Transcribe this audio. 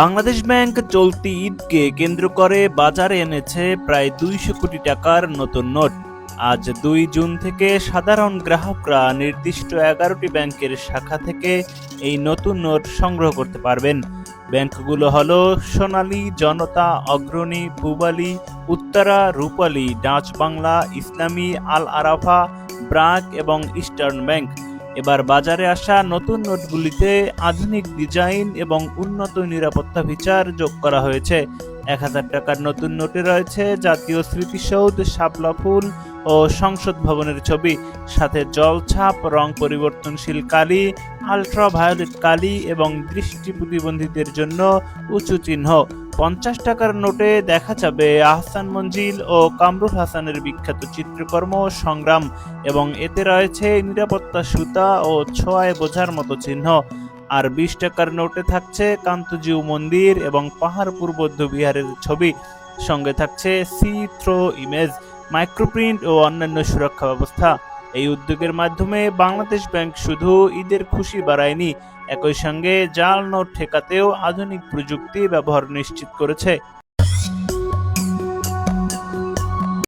Bangladesh bank চলতি ঈদকে কেন্দ্র করে বাজারে এনেছে প্রায় দুইশো কোটি টাকার নতুন নোট। আজ দুই জুন থেকে সাধারণ গ্রাহকরা নির্দিষ্ট এগারোটি ব্যাংকের শাখা থেকে এই নতুন নোট সংগ্রহ করতে পারবেন। ব্যাংকগুলো হলো সোনালী, জনতা, অগ্রণী পূবালী উত্তরা, রূপালী, ডাচ বাংলা, ইসলামী, আল আরাফা, ব্রাক এবং ইস্টার্ন ব্যাংক। এবার বাজারে আসা নতুন নোটগুলিতে আধুনিক ডিজাইন এবং উন্নত নিরাপত্তা ফিচার যোগ করা হয়েছে। এক হাজার টাকার নতুন নোটে রয়েছে জাতীয় স্মৃতিসৌধ, শাপলা ফুল ও সংসদ ভবনের ছবি। সাথে জলছাপ রং পরিবর্তনশীল কালি আলট্রা ভায়োলেট কালি এবং দৃষ্টি প্রতিবন্ধীদের জন্য উঁচু চিহ্ন। পঞ্চাশ টাকার নোটে দেখা যাবে আহসান মঞ্জিল ও কামরুল হাসানের বিখ্যাত চিত্রকর্ম সংগ্রাম এবং এতে রয়েছে নিরাপত্তা সুতা ও ছোঁয়ায় বোঝার মতো চিহ্ন। আর বিশ টাকার নোটে থাকছে কান্তজিউ মন্দির এবং পাহাড়পুর বৌদ্ধ বিহারের ছবি। সঙ্গে থাকছে সি থ্রো ইমেজ, মাইক্রোপ্রিন্ট ও অন্যান্য সুরক্ষা ব্যবস্থা। এই উদ্যোগের মাধ্যমে বাংলাদেশ ব্যাংক শুধু ঈদের খুশি বাড়ায়নি, একই সঙ্গে জাল নোট ঠেকাতেও আধুনিক প্রযুক্তি ব্যবহার নিশ্চিত করেছে।